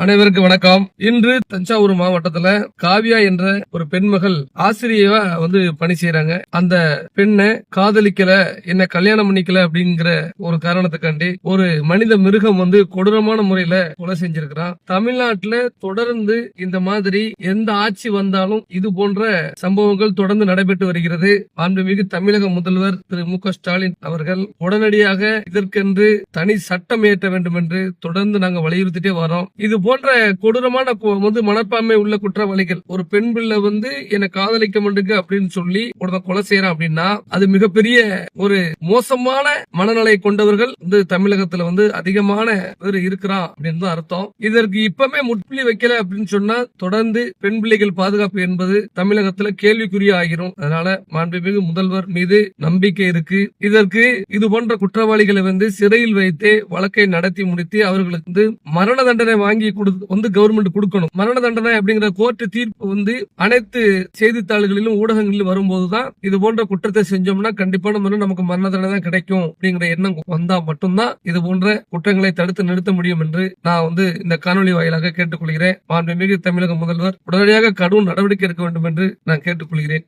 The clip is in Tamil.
அனைவருக்கு வணக்கம். இன்று தஞ்சாவூர் மாவட்டத்துல காவியா என்ற ஒரு பெண்மகள் ஆசிரியவா வந்து பணி செய்யறாங்க அந்த பெண்ணை காதலிக்கல என்ன கல்யாணம் பண்ணிக்கல அப்படிங்கிற ஒரு காரணத்துக்காண்டி ஒரு மனித மிருகம் வந்து கொடூரமான முறையில கொலை செஞ்சிருக்கிறான். தமிழ்நாட்டுல தொடர்ந்து இந்த மாதிரி எந்த ஆட்சி வந்தாலும் இது போன்ற சம்பவங்கள் தொடர்ந்து நடைபெற்று வருகிறது. மாண்புமிகு தமிழக முதல்வர் திரு மு ஸ்டாலின் அவர்கள் உடனடியாக இதற்கென்று தனி சட்டம் இயற்ற வேண்டும் என்று தொடர்ந்து நாங்கள் வலியுறுத்திட்டே வரோம் இது போன்ற கொடூரமான வந்து மனப்பான்மை உள்ள குற்றவாளிகள். ஒரு பெண் பிள்ளை வந்து என்னை காதலிக்க மாட்டேங்க அப்படின்னு சொல்லி ஒருத்தன் கொலை செய்யறான் அப்படின்னா அது மிகப்பெரிய ஒரு மோசமான மனநிலை கொண்டவர்கள் வந்து தமிழகத்துல வந்து அதிகமான பேர் இருக்கிறான் அப்படின்னு தான் அர்த்தம். இதற்கு இப்பமே முட்புள்ளி வைக்கல அப்படின்னு சொன்னா தொடர்ந்து பெண் பிள்ளைகள் பாதுகாப்பு என்பது தமிழகத்துல கேள்விக்குரிய ஆகிரும். அதனால மாண்புமிகு முதல்வர் மீது நம்பிக்கை இருக்கு. இதற்கு இது போன்ற குற்றவாளிகளை வந்து சிறையில் வைத்து வழக்கை நடத்தி முடித்து அவர்களுக்கு வந்து மரண தண்டனை வாங்கி வந்து கவர்மெண்ட் கொடுக்கணும். மரண தண்டனை அப்படிங்கிற கோர்ட் தீர்ப்பு வந்து அனைத்து செய்தித்தாள்களிலும் ஊடகங்களிலும் வரும்போதுதான் இது போன்ற குற்றத்தை செஞ்சோம்னா கண்டிப்பான முறையில் நமக்கு மரண தண்டனை தான் கிடைக்கும் அப்படிங்கிற எண்ணம் வந்தா மட்டும்தான் இது போன்ற குற்றங்களை தடுத்து நிறுத்த முடியும் என்று நான் வந்து இந்த காணொலி வாயிலாக கேட்டுக்கொள்கிறேன். மாண்புமிகு தமிழக முதல்வர் உடனடியாக கடும் நடவடிக்கை எடுக்க வேண்டும் என்று நான் கேட்டுக்கொள்கிறேன்.